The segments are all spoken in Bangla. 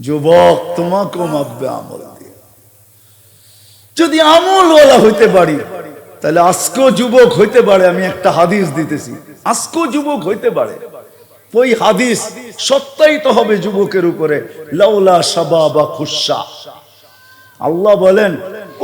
যুবক, তোমাকেও মাপবে আমল দিয়ে। যদি আমলওয়ালা হইতে পারি, তাহলে আজকে যুবক হইতে পারে, আমি একটা হাদিস দিতেছি। আজকে যুবক হইতে পারে। ওই হাদিস সত্যায়িত হবে যুবকের উপরে, লাউলা সাবা বা খুশা। আল্লাহ বলেন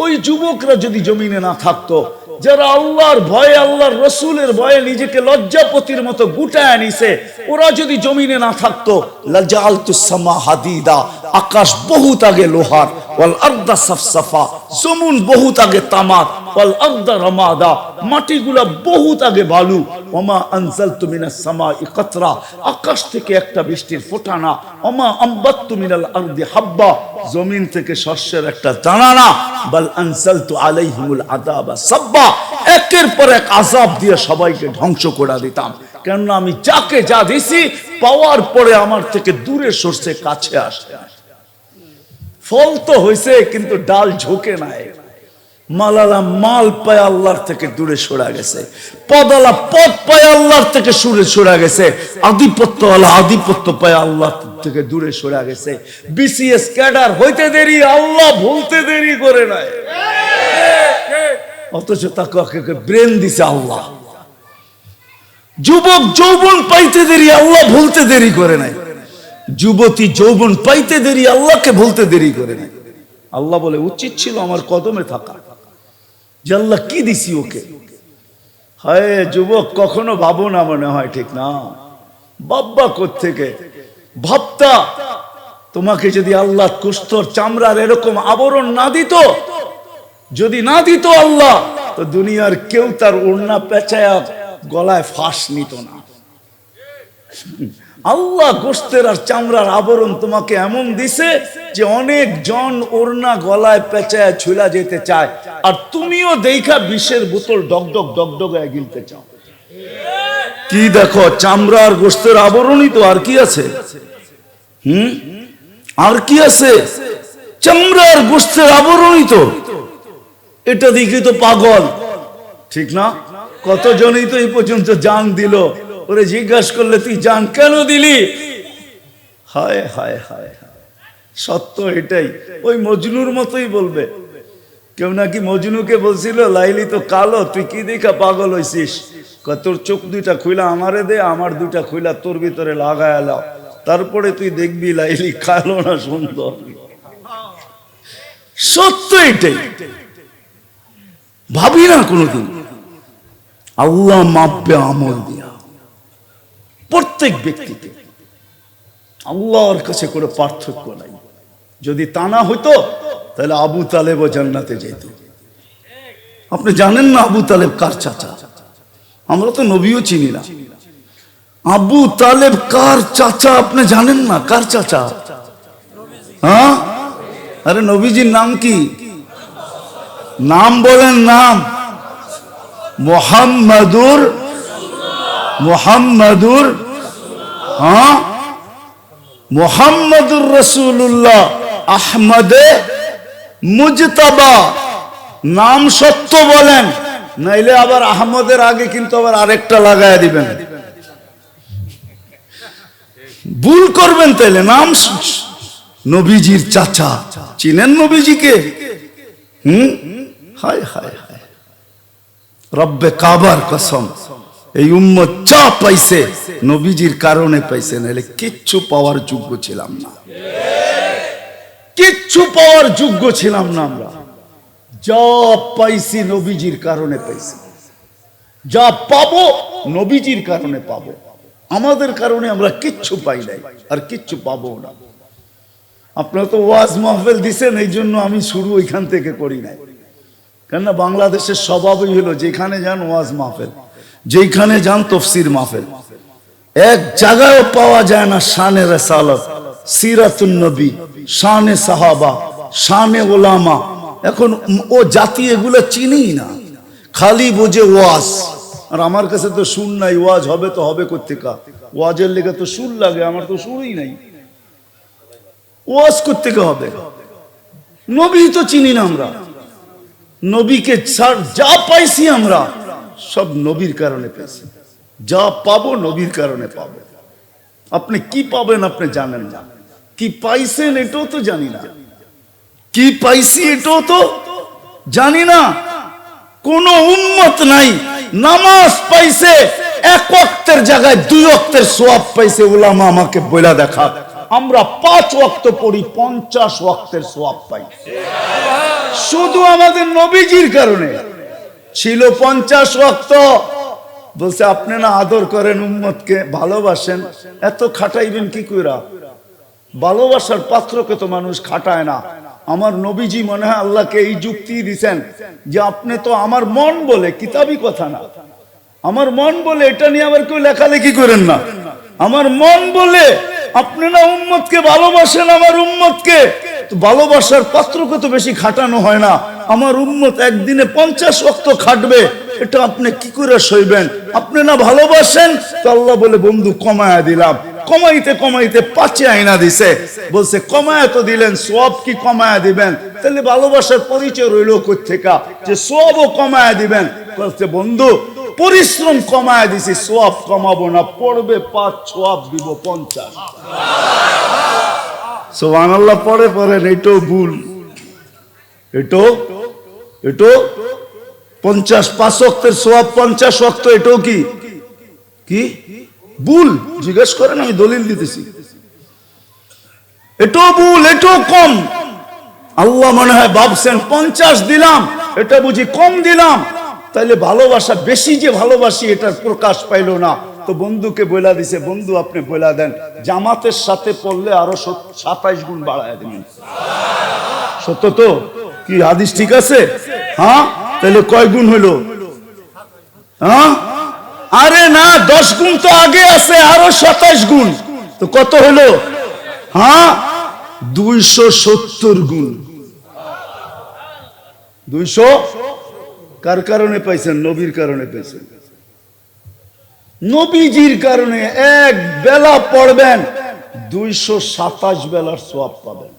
ওই যুবকরা যদি জমিনে না থাকতো, যারা আল্লাহর ভয়ে, আল্লাহর রসুলের ভয়ে নিজেকে লজ্জাপতির মতো গুটায় নিছে, ওরা যদি জমিনে না থাকতো লাজালতুসামা হাদিদা, আকাশ বহুত আগে লোহার, ওয়াল আর্দা সাফসাফা, জমুন বহুত আগে তামাক ওয়াল আর্দা রামাদা, মাটিগুলা বহুত আগে বালু, ওমা সামাই কাতরা, আকাশ থেকে একটা বৃষ্টির ফোটানা, ওমা আম্বাত্তু মিনাল আরদি হাব্বা জমিন থেকে শস্যের একটা দানা না বাল তো আলাইহিমুল আযাবা সাব্বা, একের পর এক আযাব দিয়ে সবাইকে ধ্বংস করে দিতাম। কেননা আমি যাকে যা দিছি, পাওয়ার পরে আমার থেকে দূরে সরছে কাছে আসে। ফল তো হয়েছে কিন্তু ডাল ঝোঁকে নাই। মালালা মাল পায় আল্লাহর থেকে দূরে সরা গেছে। পদালা পদ পায় আল্লাহর থেকে সুরে সরা গেছে। আধিপত্যওয়ালা আধিপত্য পায় আল্লাহ থেকে দূরে সরা গেছে। বিসিএস ক্যাডার হইতে দেরি, আল্লাহ ভুলতে দেরি করে নাই। অথচ তাকে ব্রেন দিছে আল্লাহ। যুবক যৌবন পাইতে দেরি, আল্লাহ ভুলতে দেরি করে নাই। যুবতী যৌবন পাইতে দেরি, আল্লাহকে ভুলতে দেরি করে নাই। আল্লাহ বলে, উচিত ছিল আমার কদমে থাকা। যে আল্লাহ কি দিছি ওকে? হায়, যুবক, কখনো ভাবো না মনে হয়, ঠিক না? বাব্বা থেকে ভাবতা, তোমাকে যদি আল্লাহ কুস্তর চামড়ার এরকম আবরণ না দিত, যদি না দিত আল্লাহ, তো দুনিয়ার কেউ তার ওড়না পেঁচায়া গলায় ফাঁস নিত না। আল্লাহ গোস্তের আর চামড়ার আবরণ তোমাকে এমন দিছে যে অনেক জন ওড়না গলায় পেঁচায় ছুলা যেতে চায়। আর তুমিও দেখা বিষের বোতল ডগডগ ডগডগায় গিলতে চাও। কি দেখো, চামড়ার গোস্তের আবরণই তো আর কি আছে? হুম? আর কি আছে? চামড়ার গোস্তের আবরণই তো। এটা দেখি তো পাগল। ঠিক না? কতজনই তো এই পর্যন্ত জান দিল? ওরে জিজ্ঞাসা করলে তুই জান কেন দিলি? হায় হায় হায়। সত্য এটাই। ওই মজনুর মতোই বলবে। কেউ নাকি মজনুকে বলছিল, লাইলি তো কালো, তুই কি দেখা পাগল হইছিস? তোর চোখ দুইটা খুইলা আমারে দে, আমার দুইটা খুইলা তোর ভিতরে লাগায় এলাও তারপরে তুই দেখবি লাইলি কালো না সুন্দর। সত্য এটাই। ভাবি না কোনোদিন। আল্লাহ মাপবে আমল দিয়া। প্রত্যেক ব্যক্তিকে আল্লাহর কাছে কোনো পার্থক্য নাই। যদি তা না হইতো, তাহলে আবু তালেব জান্নাতে যেত। আপনি জানেন না আবু তালেব কার চাচা? আমরা তো নবীও চিনি না। আবু তালেব কার চাচা আপনি জানেন না? কার চাচা? হ্যাঁ? আরে নবীজির নাম কি? নাম বলেন নাম। মোহাম্মদুর মোহাম্মদুর হ্যাঁ? মোহাম্মদুর রসুল্লাহ আহমদে মুজতাবা। নাম সত্য বলেন, নাইলে আবার আহমদের আগে কিন্তু আবার আরেকটা লাগায় দিবেন। ভুল করবেন তাইলে, নাম নবীজির চাচা। চিনেন নবীজিকে? হুম? হায় হায় হায়। রব্বে কাবার কসম। এই উম্মত চা পাইছে, নবীজির কারণে পাইছে, নাহলে কিচ্ছু পাওয়ার যোগ্য ছিলাম না। কিচ্ছু পাওয়ার যোগ্য ছিলাম না আমরা। যা পাইছি নবীজির কারণে পাইছি। যা পাবো নবীজির কারণে পাবো। আমাদের কারণে আমরা কিচ্ছু পাই নাই, আর কিচ্ছু পাবো না। আপনারা তো ওয়াজ মাহফিল দিছেন, এই জন্য আমি শুরু ওইখান থেকে করি নাই। কেননা বাংলাদেশের স্বভাবই হলো, যেখানে যান ওয়াজ মাহফিল। যেখানে যান তফসির মাহফিল। এক জায়গায় পাওয়া যায় না শানে রেসালত, সিরাতুন নবী, শানে সাহাবা, শানে ওলামা। এখন ও জাতি এগুলো চিনি না। খালি বোঝে ওয়াজ। আর আমার কাছে তো সুর নাই, ওয়াজ হবে তো হবে কোথেকা ওয়াজের লেগে তো সুর লাগে, আমার তো সুরই নাই। ওয়াজ করতে হবে? নবী তো চিনি না আমরা। নবীকে ছাড়- যা পাইছি আমরা। সব নবীর কারণে পেয়েছি। যা পাবো নবীর কারণে পাবো। আপনি কি পাবেন আপনি জানেন না। কি পাইছেন এটাও তো জানি না। কি পাইছি এটাও তো জানি না। কোন উন্মত নাই। নামাজ পাইছে, এক অক্তের জায়গায় দুই অক্তের সোয়াব পাইছে ওলামা আমাকে বইলা দেখা। আমরা পাঁচ ওয়াক্ত পড়ি, পঞ্চাশ ওয়াক্তের সোয়াব পাই। শুধু আমাদের নবীজির কারণে। ছিল পঞ্চাশ রক্ত। বলছে, আপনি না আদর করেন উম্মতকে, ভালোবাসেন, এত খাটাইবেন কি কইরা? ভালোবাসার পাত্রকে তো মানুষ খাটায় না। আমার নবীজি মনে হয় আল্লাহকে এই যুক্তি দিছেন যে, আপনি তো আমার মন বলে কিতাবি কথা না। আমার মন বলে এটা নিয়ে আবার কেউ লেখালেখি করেন না। আমার মন বলে আপনি না উম্মতকে ভালোবাসেন, আমার উম্মতকে। ভালোবাসার পাত্রকে তো বেশি খাটানো হয় না। আমার উম্মত একদিনে পঞ্চাশ অক্ত খাটবে। এটা আপনি কি করে সইবেন? আপনি না ভালোবাসেন? তো আল্লাহ বলে, বন্ধু, কমায়া দিলাম। কমাইতে কমাইতে পাঁচে আইনা দিছে। বলছে, কমায় তো দিলেন সব কি কমায়া দিবেন? তাহলে ভালোবাসার পরিচয় রইল থেকে যে সবও কমায়া দিবেন। বলছে, বন্ধু পরিশ্রম কমায় দিছি সোয়াব কমাবো না, পড়বে পাঁচ সোয়াব দিব পঞ্চাশ। সোহান পরে পড়েন এটাও ভুল। এটো এটো পঞ্চাশ, পাঁচ অক্টের সোয়াব পঞ্চাশ এটাও কি? কি? ভুল। জিজ্ঞেস করেন, আমি দলিল দিতেছি। এটাও ভুল, এটাও কম। আল্লাহ মনে হয় ভাবছেন, পঞ্চাশ দিলাম, এটা বুঝি কম দিলাম। তাইলে ভালোবাসা, বেশি যে ভালোবাসি এটার প্রকাশ পাইলো না। তো বন্ধুকে বইলা দিছে, বন্ধু, আপনি বইলা দেন। জামাতের সাথে পড়লে আরও সাতাইশ গুণ বাড়ায় দেবেন। সত্য তো? কি হাদিস ঠিক আছে? হ্যাঁ? তাহলে কয় গুণ হইল? হ্যাঁ? আরে না, দশ গুণ তো আগে আছে, আরও সাতাইশ গুণ। তো কত হলো হ্যাঁ? দুইশো সত্তর গুণ। দুইশো কার কারণে পাইছেন? নবীর কারণে পাইছেন। নবীজির কারণে এক বেলা পড়বেন, দুইশো সাতাশ বেলার সোয়াব পাবেন।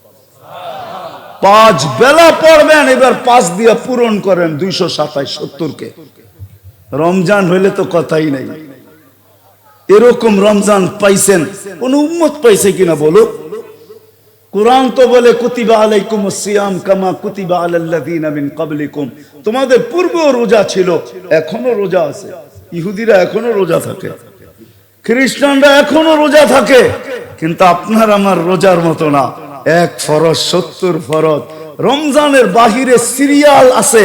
পাঁচ বেলা পড়বেন, এবার পাঁচ দিয়ে পূরণ করেন দুইশো সাতাশ, সত্তরকে। রমজান হইলে তো কথাই নাই। এরকম রমজান পাইছেন, কোন উম্মত পাইছে কিনা বলো কোরআন তো বলে, কুতিবা আলাইকুম সিয়াম কামা কুতিবা আলাল্লাযিনা মিন ক্বাবলিকুম। তোমাদের পূর্বেও রোজা ছিল, এখনও রোজা আছে। ইহুদিরা এখনও রোজা থাকে। খ্রিস্টানরা এখনও রোজা থাকে। কিন্তু আপনার আমার রোজার মতো না। এক ফরজ, সত্তর ফরজ। রমজানের বাহিরে সিরিয়াল আছে,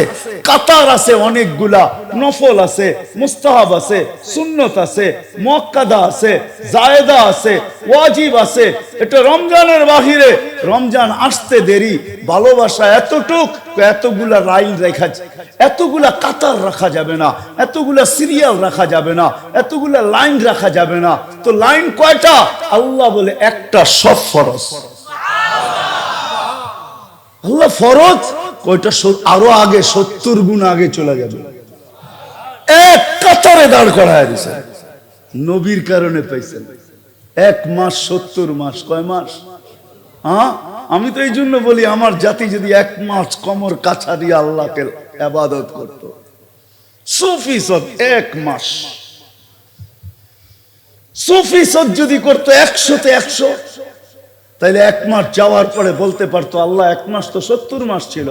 কাতার আছে অনেকগুলা, নফল আছে, মুস্তাহাব আছে, সুন্নত আছে মক্কাদা আছে, জায়েদা আছে, ওয়াজিব আছে। এটা রমজানের বাহিরে, রমজান আসতে দেরি, ভালোবাসা এতটুক, এতগুলা লাইন রেখা, এতগুলা কাতার রাখা যাবে না, এতগুলা সিরিয়াল রাখা যাবে না, এতগুলা লাইন রাখা যাবে না। তো লাইন কয়টা? আল্লাহ বলে একটা সব ফরজ। আল্লাহ, ফরজ? কয়টা আরও আগে, সত্তর গুণ আগে চলে যাবে এক কাতারে দাঁড় করায় দিছে। নবীর কারণে পাইছেন। এক মাস, সত্তর মাস, কয় মাস? হ্যাঁ আমি তো এই জন্য বলি, আমার জাতি যদি এক মাস কমর কাছা দিয়ে আল্লাহকে আবাদত করত। সুফি সব এক মাস। সুফি সব যদি করতো একশোতে একশো তাইলে এক মাস যাওয়ার পরে বলতে পারতো, আল্লাহ, এক মাস তো সত্তর মাস ছিল।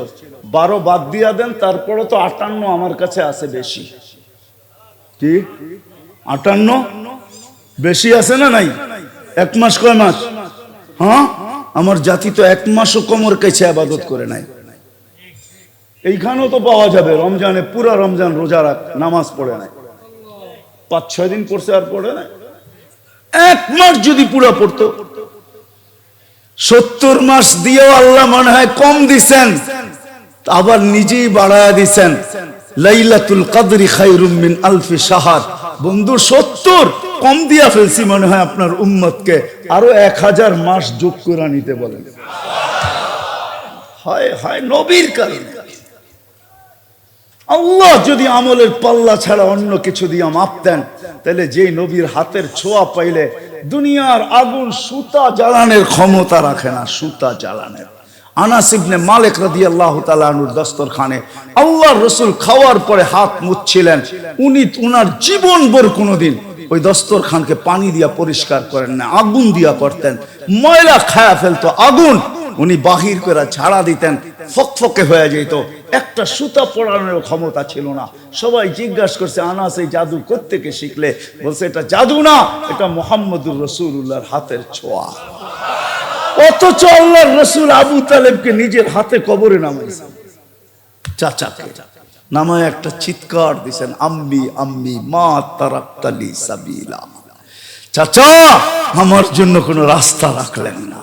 বারো বাদ দিয়া দেন, তারপরে তো আটান্ন আমার কাছে আছে বেশি। কি? আটান্ন? বেশি আছে না নাই? এক মাস কয় মাস? হ্যাঁ? আমার জাতি তো এক মাসও কোমর কাছে আবাদত করে নাই। এইখানেও তো পাওয়া যাবে, রমজানে পুরা রমজান রোজা রাখ, নামাজ পড়ে নাই। পাঁচ ছয় দিন পড়ছে আর পড়ে নাই। এক মাস যদি পুরা পড়তো সত্তর মাস দিয়েও আল্লাহ মনে হয় কম দিছেন। আবার নিজেই বাড়ায়া দিছেন। লাইলাতুল কাদরি খাইরুম মিন আলফি সাহার বন্ধু, সত্তর কম দিয়া ফেলছি মনে হয় আপনার উম্মতকে। আরও এক হাজার মাস যোগ করে নিতে বলেন। হায় হায়, নবীর কারণে। আল্লাহ যদি আমলের পাল্লা ছাড়া অন্য কিছু দিয়ে মাপতেন তাহলে যেই নবীর হাতের ছোঁয়া পাইলে দুনিয়ার আগুন সুতা জ্বালানের ক্ষমতা রাখে না, সুতা জ্বালানের। আনাস আল্লাহর খাওয়ার পরে হাত মুছছিলেন। উনি উনার জীবনভর কোনোদিন ওই দস্তরখানকে পানি দিয়া পরিষ্কার করেন না, আগুন দিয়া করতেন। ময়লা খায়া ফেলতো, আগুন উনি বাহির করে ঝাড়া দিতেন, ফকফকে হয়ে যেত একটা সুতা পড়ানোর ক্ষমতা ছিল না। সবাই জিজ্ঞাসা করছে আনাস এই জাদু কোত্থেকে শিখলে? বলছে, এটা জাদু না, এটা মোহাম্মদুর রসুল্লাহর হাতের ছোঁয়া। অথচ আল্লাহর রসুল আবু তালেবকে নিজের হাতে কবরে নামাইছে। চাচাকে নামায় একটা চিৎকার দিছেন, আম্মি আম্মি, মা তারাক্তালি সাবিলা। চাচা, আমার জন্য কোনো রাস্তা রাখলেন না।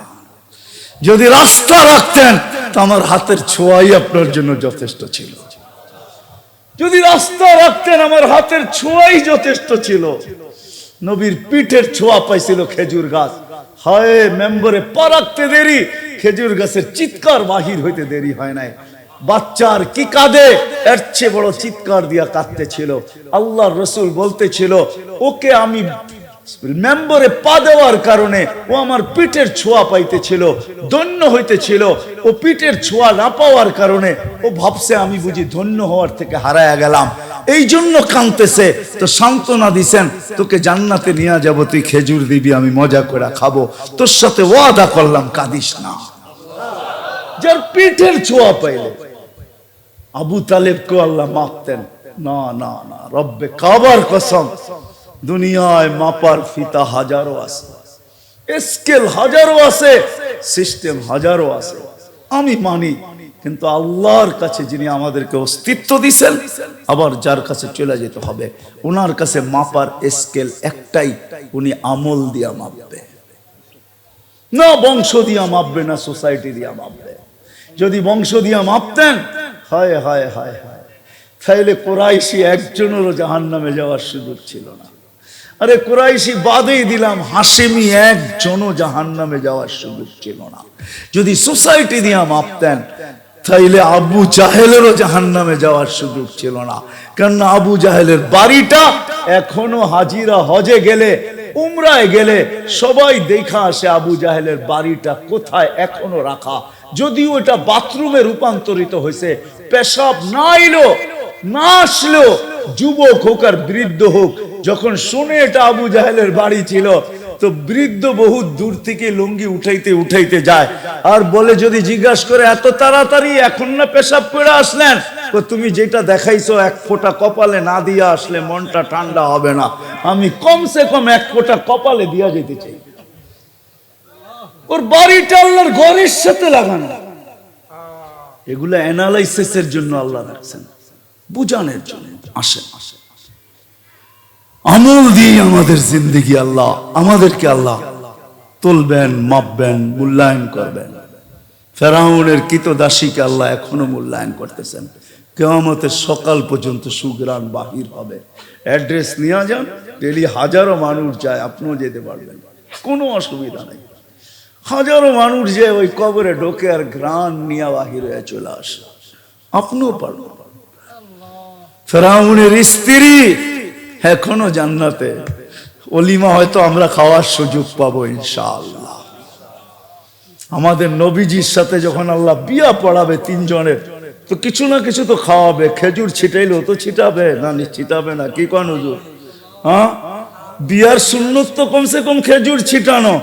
যদি রাস্তা রাখতেন তো আমার হাতের ছোঁয়াই আপনার জন্য যথেষ্ট ছিল। যদি রাস্তা রাখতেন, আমার হাতের ছোঁয়াই যথেষ্ট ছিল। নবীর পিঠের ছোঁয়া পাইছিল খেজুর গাছ। হায়, মেম্বরে পা রাখতে দেরি, খেজুর গাছের চিৎকার বাহির হইতে দেরি হয় নাই। বাচ্চার কি কাঁদে? এর চেয়ে বড় চিৎকার দিয়া কাঁদতেছিল আল্লাহ রসুল বলতেছিল ওকে আমি মেম্বরে পা দেওয়ার কারণে ও আমার পিঠের ছোঁয়া পাইতেছিল ধন্য হইতেছিল ও পিঠের ছোঁয়া না পাওয়ার কারণে ও ভাবছে আমি বুঝি ধন্য হওয়ার থেকে হারায়া গেলাম এই জন্য কাঁদতেছে তো সান্ত্বনা দিছেন তোকে জান্নাতে নিয়ে যাব তুই খেজুর দিবি আমি মজা করে খাব তোর সাথে ওয়াদা করলাম, কাঁদিস না। যার পিঠের ছোঁয়া পাইলে, আবু তালেবকে আল্লাহ মাপতেন না না না, রব্বে কাবার কসম। দুনিয়ায় মাপার ফিতা হাজারো আছে। স্কেল হাজারো আছে, সিস্টেম হাজারো আছে। আমি মানি, কিন্তু আল্লাহর কাছে যিনি আমাদেরকে অস্তিত্ব দিছেন, আবার যার কাছে চলে যেতে হবে। ওনার কাছে মাপার স্কেল একটাই, উনি আমল দিয়া মাপবে। না বংশ দিয়া মাপবে, না সোসাইটি দিয়া মাপবে। যদি বংশ দিয়া মাপতেন, হায় হায় হায় হায়। তাইলে কোরাইশি একজনেরও জাহান নামে যাওয়ার সুযোগ ছিল না। আরে কোরাইশি বাদেই দিলাম, হাসেমি একজনও জাহান নামে যাওয়ার সুযোগ ছিল না। যদি সোসাইটি দিয়া মাপতেন তাইলে আবু জাহেলেরও জাহান নামে যাওয়ার সুযোগ ছিল না। কেননা আবু জাহেলের বাড়িটা এখনও হাজিরা হজে গেলে, উমরায় গেলে সবাই দেখা আসে আবু জাহেলের বাড়িটা কোথায় এখনও রাখা। যদিও এটা বাথরুমে রূপান্তরিত হয়েছে, পেশাব না এলো না আসলো যুবক হোক আর বৃদ্ধ হোক যখন শুনে এটা আবু জাহেলের বাড়ি ছিল, তো বৃদ্ধ বহু দূর থেকে লুঙ্গি উঠাইতে উঠাইতে যায় আর বলে, যদি জিজ্ঞাসা করে, এত তাড়াতাড়ি এখন না পেশাব করে আসলেন? তো তুমি যেটা দেখাইছো, এক ফোঁটা কপালে না দিয়ে আসলে মনটা ঠান্ডা হবে না। আমি কমসে কম এক ফোঁটা কপালে দিয়া যেতে চাই। ওর বাড়িটা আল্লাহর ঘরের সাথে লাগানো। এগুলো অ্যানালাইসিসের জন্য আল্লাহ রাখছেন। বুঝানোর জন্য আসেন। আসেন আমল দিয়ে আমাদের জিন্দগি আল্লাহ, আমাদেরকে আল্লাহ তুলবেন, মাপবেন, মূল্যায়ন করবেন। ফেরাউনের কিত দাসীকে আল্লাহ এখনও মূল্যায়ন করতেছেন। কেয়ামতের সকাল পর্যন্ত সুগ্রাণ বাহির হবে। অ্যাড্রেস নিয়ে যান ডেলি হাজারো মানুষ যায়, আপনিও যেতে পারবেন। কোনো অসুবিধা নেই। হাজারো মানুষ যে ওই কবরে ঢোকে আর গ্রান নিয়ে বাহির হয়ে চলে আসে। আপনিও পারবেন। ফেরাউনের স্ত্রী এখনও জান্নাতে। অলিমা হয়তো আমরা খাওয়ার সুযোগ পাবো ইনশাআল্লাহ। আমাদের নবীজির সাথে যখন আল্লাহ বিয়া পড়াবে তিনজনের, তো কিছু না কিছু তো খাওয়াবে। খেজুর ছিটাইলেও তো ছিটাবে, না ছিটাবে না, কি কন হুজুর? হ্যাঁ? বিয়ার সুন্নত তো কমসে কম খেজুর ছিটানো।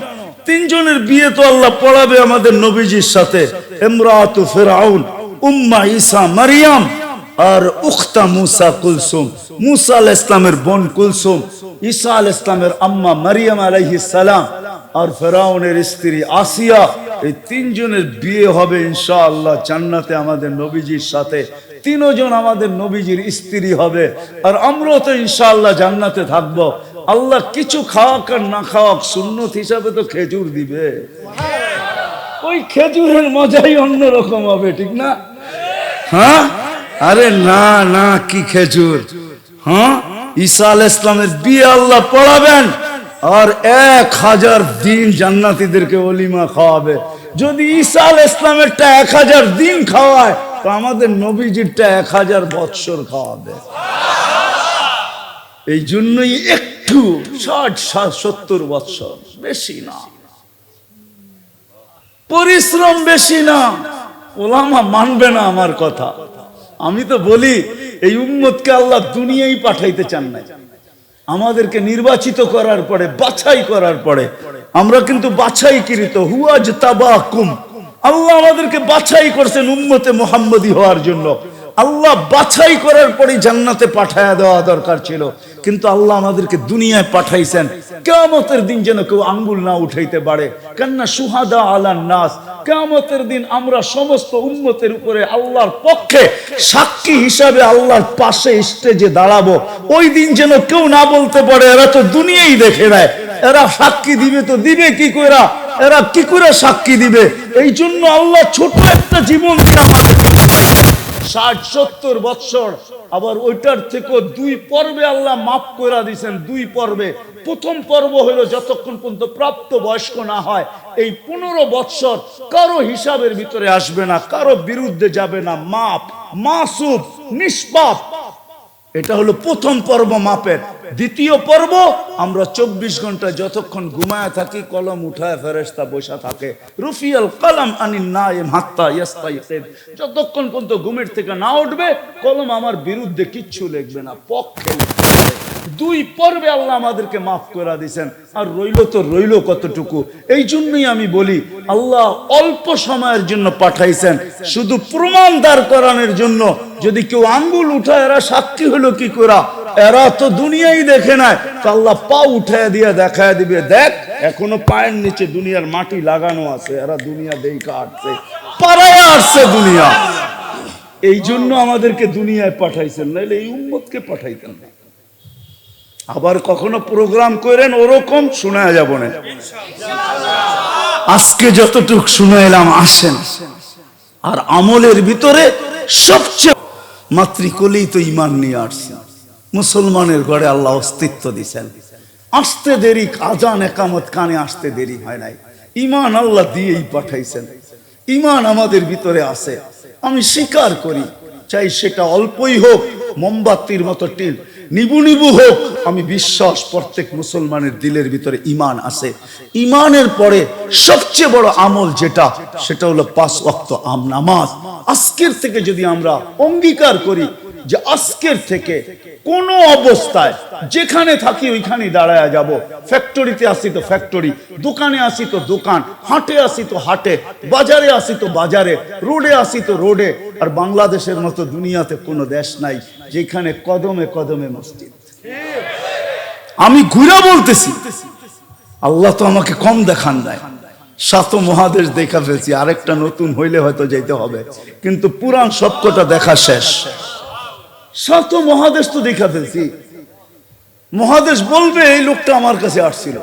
তিনজনের বিয়ে তো আল্লাহ পড়াবে আমাদের নবীজির সাথে। এমরাতু ফেরাউন উম্মা ঈসা মারিয়াম। আর উখতা মুসা কুলসুম, মুসা আল ইসলামের বোন কুলসুম, ঈসা আল ইসলামের আম্মা মারিয়াম আলাইহিস সালাম আর ফেরাউনের স্ত্রী আসিয়া এই তিনজনের বিয়ে হবে ইনশাআল্লাহ জান্নাতে আমাদের নবীজির সাথে। তিনজন আমাদের নবীজির স্ত্রী হবে আর আমরাও তো ইনশাআল্লাহ জান্নাতে থাকব। আল্লাহ কিছু খাওয়াক আর না খাওয়াক সুন্নত হিসাবে তো খেজুর দিবে। ওই খেজুরের মজাই অন্যরকম হবে, ঠিক না? হ্যাঁ? আরে না না, কি খেজুর? হ্যাঁ? ঈসা আল ইসলামের বিয়ে আল্লাহ পড়াবেন আর এক হাজার দিন জান্নাতীদেরকে অলিমা খাওয়াবে। যদি ঈসা আল ইসলামেরটা এক হাজার দিন খাওয়ায়, তো আমাদের নবীজিরটা এক হাজার বৎসর খাওয়াবে। এই জন্যই একটু ষাট ষাট সত্তর বৎসর বেশি না। পরিশ্রম বেশি না। ওলামা মানবে না আমার কথা। আমি তো বলি, এই উম্মতকে আল্লাহ দুনিয়াই পাঠাইতে চান না আমাদেরকে নির্বাচিত করার পরে, বাছাই করার পরে, আমরা কিন্তু বাছাই কৃত হুয়াজ তাবাকুম আল্লাহ আমাদেরকে বাছাই করছেন উম্মতে মোহাম্মদী হওয়ার জন্য। আল্লাহ বাছাই করার পরে জান্নাতে পাঠায়া দেওয়া দরকার ছিল। কিন্তু আল্লাহ আমাদেরকে দুনিয়ায় পাঠাইছেন। কেমতের দিন যেন কেউ আঙ্গুল না উঠাইতে পারে। কেননা সুহাদা আলান নাস কেমতের দিন আমরা সমস্ত উন্মতের উপরে আল্লাহর পক্ষে সাক্ষী হিসাবে আল্লাহর পাশে স্টেজে দাঁড়াবো। ওই দিন যেন কেউ না বলতে পারে, এরা তো দুনিয়াই দেখে নেয়। এরা সাক্ষী দিবে তো দিবে কি করে এরা কি করে সাক্ষী দিবে? এই জন্য আল্লাহ ছোট একটা জীবন দিয়ে আমাদের ষাট, সত্তর বৎসর, আবার ওইটার থেকে দুই পর্বে আল্লাহ মাফ করে দিয়েছেন দুই পর্বে। প্রথম পর্ব হলো যতক্ষণ পর্যন্ত প্রাপ্ত বয়স্ক না হয়, এই পনেরো বৎসর কারও হিসাবের ভিতরে আসবে না, কারও বিরুদ্ধে যাবে না, মাপ মাসুব নিষ্পাপ। এটা হলো প্রথম পর্ব মাপের। দ্বিতীয় পর্ব, আমরা চব্বিশ ঘণ্টা যতক্ষণ ঘুমায় থাকি, কলম উঠায় ফেরেস্তা বসা থাকে। রুফিয়াল কলম হাত্তা ইয়াস্তাইকিদ যতক্ষণ পর্যন্ত ঘুমের থেকে না উঠবে, কলম আমার বিরুদ্ধে কিচ্ছু লিখবে না, পক্ষে দুই পর্বে আল্লাহ আমাদেরকে মাফ করে দিয়েছেন, আর রইল তো রইল কতটুকু। এই জন্যই আমি বলি, আল্লাহ অল্প সময়ের জন্য পাঠাইছেন, শুধু প্রমাণ দাঁড় করানোর জন্য যদি কেউ আঙ্গুল উঠায়, এরা সাক্ষী হলো কি করা? এরা তো দুনিয়াই দেখে নাই। তো আল্লাহ পা উঠায় দিয়ে দেখায় দিবে। দেখ, এখনও পায়ের নিচে দুনিয়ার মাটি লাগানো আছে। এরা দুনিয়া দেখা আসছে পাড়ায় আসছে দুনিয়া। এই জন্য আমাদেরকে দুনিয়ায় পাঠাইছেন। নাহলে এই উম্মতকে পাঠাইতেন না। আবার কখনো প্রোগ্রাম করেন, ওরকম শোনা যাব না। আজকে যতটুক এলাম আসেন। আর আমলের ভিতরে সবচেয়ে মাতৃকলেই তো ইমান নিয়ে আসছে। মুসলমানের ঘরে আল্লাহ অস্তিত্ব দিছেন। আসতে দেরি, আজান একামত কানে আসতে দেরি হয় নাই। ইমান আল্লাহ দিয়েই পাঠাইছেন। ইমান আমাদের ভিতরে আছে। আমি স্বীকার করি, চাই সেটা অল্পই হোক, মোমবাতির মতো টিল নিবু নিবু হোক। আমি বিশ্বাস, প্রত্যেক মুসলমানের দিলের ভিতরে ইমান আছে। ইমানের পরে সবচেয়ে বড় আমল যেটা, সেটা হলো পাঁচ অক্ত আম নামাজ আজকের থেকে যদি আমরা অঙ্গীকার করি যে আজকের থেকে কোন অবস্থায় যেখানে থাকি ওইখানে দাঁড়ায় যাব। ফ্যাক্টরিতে আসি তো ফ্যাক্টরি দোকানে আসি তো দোকান, হাটে আসি তো হাটে, বাজারে আসি তো বাজারে, রোডে আসি তো রোডে। আর বাংলাদেশের মতো দুনিয়াতে কোনো দেশ নাই যেখানে কদমে কদমে মসজিদ। আমি ঘুরে বলতেছি, আল্লাহ তো আমাকে কম দেখান দেয় সাত মহাদেশ দেখা ফেলছি, আরেকটা নতুন হইলে হয়তো যেতে হবে। কিন্তু পুরাণ সবকটা দেখা শেষ। সাত মহাদেশ তো দেখা ফেলছি। মহাদেশ বলবে এই লোকটা আমার কাছে আসছিল।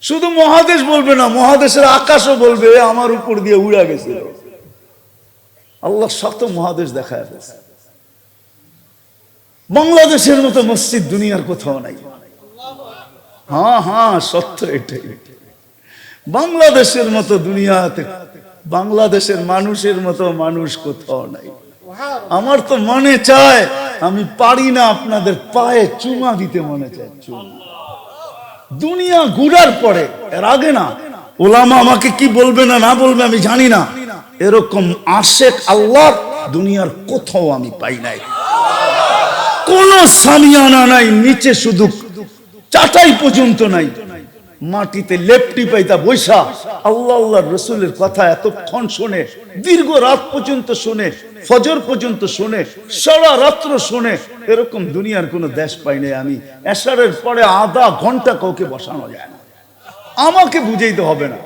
শুধু মহাদেশ বলবে না, মহাদেশের আকাশও বলবে আমার উপর দিয়ে উড়া গেছিল। আল্লাহ শত মহাদেশ দেখায় ফেলছে। বাংলাদেশের মতো মসজিদ দুনিয়ার কোথাও নাই। হ্যাঁ হ্যাঁ সত্য এটাই। বাংলাদেশের মতো দুনিয়াতে, বাংলাদেশের মানুষের মতো মানুষ কোথাও নাই। আমার তো মনে চায়, আমি পারি না আপনাদের পায়ে চুমা দিতে মনে চায়। চুমা দুনিয়া ঘুরার পরে, এর আগে না, ওলামা আমাকে কি বলবে না না বলবে আমি জানি না। এরকম আশেক আল্লাহ দুনিয়ার কোথাও আমি পাই নাই। কোন সামিয়ানা নাই, নিচে শুধু চাটাই পর্যন্ত নাই। মাটিতে লেপটি পাইতা বৈশা, আল্লাহ আল্লাহ রসুলের কথা এতক্ষণ শোনে, দীর্ঘ রাত পর্যন্ত শোনে, ফজর পর্যন্ত শোনে, সারা রাত্র শোনে, এরকম দুনিয়ার কোনো দেশ পাই নাই আমি। এসারের পরে আধা ঘণ্টা কাউকে বসানো যায় না। আমাকে বুঝাইতে হবে না।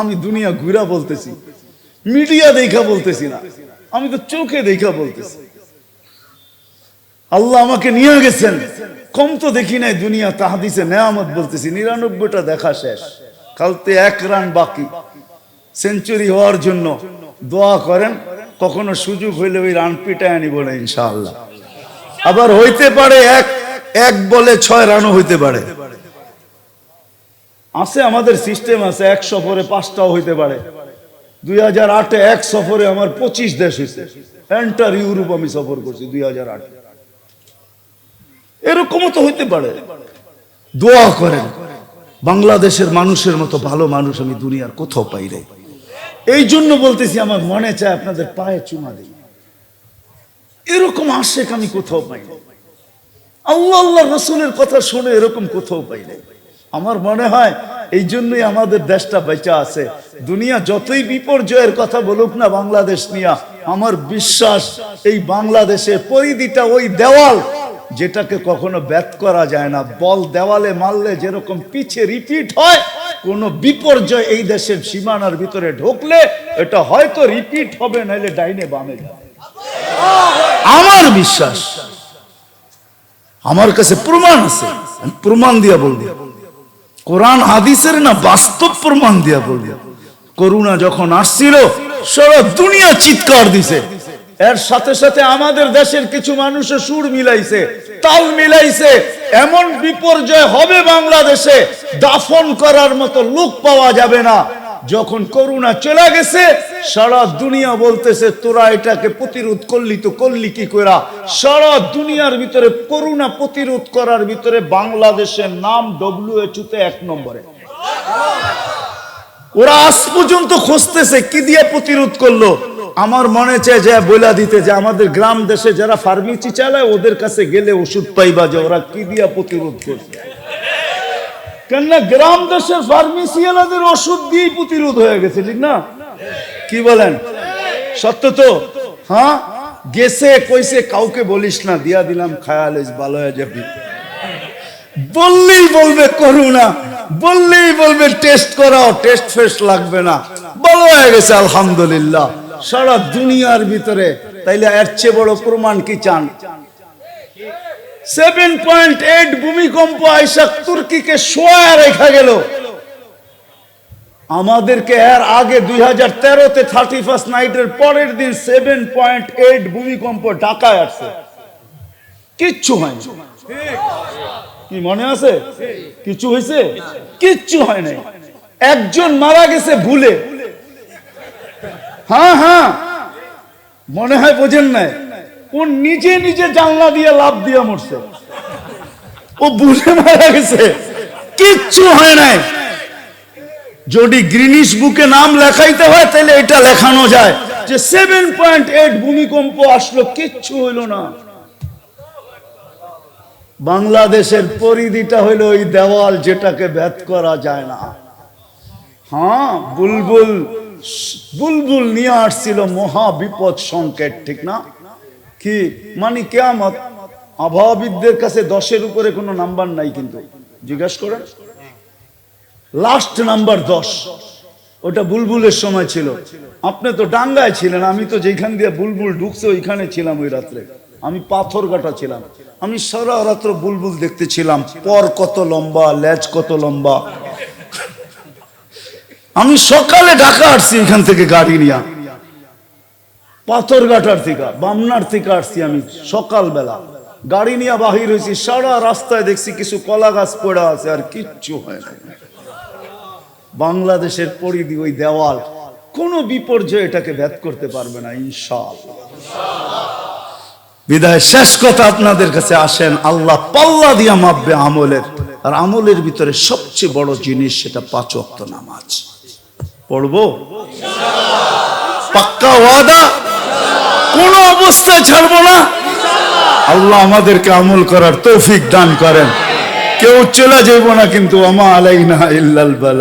আমি দুনিয়া ঘুরা বলতেছি, মিডিয়া দেখা বলতেছি না। আমি তো চোখে দেখা বলতেছি। আল্লাহ আমাকে নিয়ে গেছেন। কম তো দেখি নাই দুনিয়া, তাহাদিসে নেয়ামত বলতেছি, নিরানব্বইটা দেখা শেষ। কালতে এক রান বাকি। সেঞ্চুরি হওয়ার জন্য দোয়া করেন, কখনো সুযোগ হইলে ওই রান পিটায় আনিব না ইনশাআল্লাহ। আবার হইতে পারে এক এক বলে ছয় রানও হইতে পারে। আছে আমাদের সিস্টেম আছে, এক সফরে পাঁচটাও হইতে পারে। দুই হাজার আটে এক সফরে আমার পঁচিশ দেশ হয়েছে এন্টার ইউরোপ আমি সফর করছি দুই হাজার আটে। এরকমও তো হইতে পারে। দোয়া করেন, বাংলাদেশের মানুষের মতো ভালো মানুষ আমি দুনিয়ার কোথাও পাই রে এই জন্য বলতেছি, আমার মনে চায় আপনাদের পায়ে চুমা দিই। এরকম আশেক আমি কোথাও পাই। আল্লাহ আল্লাহ রসুলের কথা শুনে এরকম কোথাও পাই নাই। আমার মনে হয়, এই জন্যই আমাদের দেশটা বেঁচে আছে। দুনিয়া যতই বিপর্যয়ের কথা বলুক না, বাংলাদেশ নিয়ে আমার বিশ্বাস, এই বাংলাদেশের পরিধিটা ওই দেওয়াল যেটাকে কখনো ব্যত করা যায় না। বল দেওয়ালে মারলে যেরকম পিছে রিপিট হয়, কোন বিপর্যয় এই দেশের সীমানার ভিতরে ঢুকলে এটা হয়তো রিপিট হবে নাইলে ডাইনে বামে যাবে। আমার বিশ্বাস, আমার কাছে প্রমাণ আছে। প্রমাণ দিয়া বলব। কোরআন হাদিসের না বাস্তব প্রমাণ দিয়া বলব। করুণা যখন আসছিল, সারা দুনিয়া চিৎকার দিছে। এর সাথে সাথে আমাদের দেশের কিছু মানুষের সুর মিলাইছে, তাল মিলাইছে। এমন বিপর্যয় হবে বাংলাদেশে, দাফন করার মতো লোক পাওয়া যাবে না। যখন করুণা চলে গেছে, সারা দুনিয়া বলতেছে, তোরা এটাকে প্রতিরোধ করলি তো করলি কি করা সারা দুনিয়ার ভিতরে করুণা প্রতিরোধ করার ভিতরে বাংলাদেশের নাম ডব্লিউএচও তে এক নম্বরে। ওরা আজ পর্যন্ত খুঁজতেছে, কি দিয়ে প্রতিরোধ করল? আমার মনে চায় যে বইলা দিতে যে আমাদের গ্রাম দেশে যারা ফার্মেসি চালায়, ওদের কাছে গেলে ওষুধ পাইবা যে ওরা কি দিয়া প্রতিরোধ করছে? কেননা গ্রাম দেশের ফার্মেসিয়ালাদের ওষুধ দিয়েই প্রতিরোধ হয়ে গেছে, ঠিক না? কি বলেন? সত্য তো? হ্যাঁ? গেছে, কইছে, কাউকে বলিস না, দিয়া দিলাম খায়াল ভালো হয়ে যাবি। বললেই বলবে করুণা, বললেই বলবে টেস্ট করাও, টেস্ট ফেস্ট লাগবে না। ভালো হয়ে গেছে, আলহামদুলিল্লাহ। সারা দুনিয়ার ভিতরে তাইলে এর চেয়ে বড় প্রমাণ কি চান? সেভেন পয়েন্ট এইট ভূমিকম্প আইসা তুর্কিকে শোয়া রেখা গেল। আমাদেরকে এর আগে দুই হাজার তেরোতে থার্টি ফার্স্ট নাইটের পরের দিন সেভেন পয়েন্ট এইট ভূমিকম্প ঢাকায় আসছে। কিচ্ছু হয়নি। কি মনে আছে? কিছু হয়েছে কিচ্ছু হয় নাই একজন মারা গেছে ভুলে। হ্যাঁ হ্যাঁ। মনে হয় বোঝেন নাই। ও নিজে নিজে জানলা দিয়ে লাভ দিয়ে মরছে। ও বুঝে মারা গেছে। কিচ্ছু হয় নাই। যদি গ্রিনিশ বুকে নাম লেখাইতে হয়, তাহলে এটা লেখানো যায়। যে সেভেন পয়েন্ট এইট ভূমিকম্প আসলো, কিচ্ছু হইল না। বাংলাদেশের পরিধিটা হইল ওই দেওয়াল যেটাকে ভেদ করা যায় না। হ্যাঁ বুলবুল বুলবুল নিয়ে আসছিল মহা বিপদ সংকেত, ঠিক না? কি? মানে কেমত আবহাওয়াবিদদের কাছে দশের উপরে কোনো নাম্বার নাই কিন্তু। জিজ্ঞাসা করেন। লাস্ট নাম্বার দশ। ওটা বুলবুলের সময় ছিল। আপনি তো ডাঙ্গায় ছিলেন, আমি তো যেখান দিয়ে বুলবুল ঢুকছে ওইখানে ছিলাম ওই রাত্রে। আমি পাথর কাটা ছিলাম। আমি সারা রাত্র বুলবুল দেখতেছিলাম পর কত লম্বা, লেজ কত লম্বা। আমি সকালে ঢাকা আসছি এখান থেকে গাড়ি নিয়ে। পাথরঘাটার থেকে বামনার থেকে আসছি আমি সকালবেলা। গাড়ি নিয়ে বাহির হয়েছি, সারা রাস্তায় দেখছি কিছু কলা গাছ পড়া আছে আর কিচ্ছু হয় না। বাংলাদেশের পরিধি ওই দেওয়াল, কোন বিপর্যয় এটাকে ভেদ করতে পারবে না ইনশাল বিদায়, শেষ কথা আপনাদের কাছে আসেন, আল্লাহ পাল্লা দিয়া মাপবে আমলের। আর আমলের ভিতরে সবচেয়ে বড় জিনিস সেটা পাঁচ নামাজ। পড়ব? পাক্কা ওয়াদা? কোন অবস্থায় ছাড়বো না। আল্লাহ আমাদেরকে আমল করার তৌফিক দান করেন। কেউ চলে যাইব না কিন্তু আমা আলাইনা ইল্লাল